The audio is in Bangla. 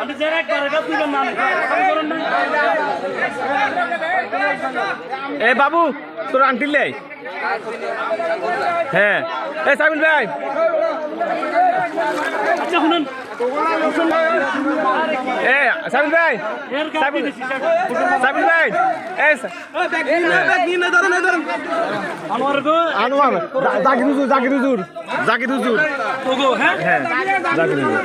আমি যারা কারগা তুলে মান কারণ না এ বাবু তোর আন্টিল লাই? হ্যাঁ। এ সাবিল ভাই। এ সাবিল ভাই। সাবিল সাবিল ভাই। এ আনোয়ার জাকির হুজুর জাকির হুজুর। জাকির হুজুর। হ্যাঁ জাকির হুজুর।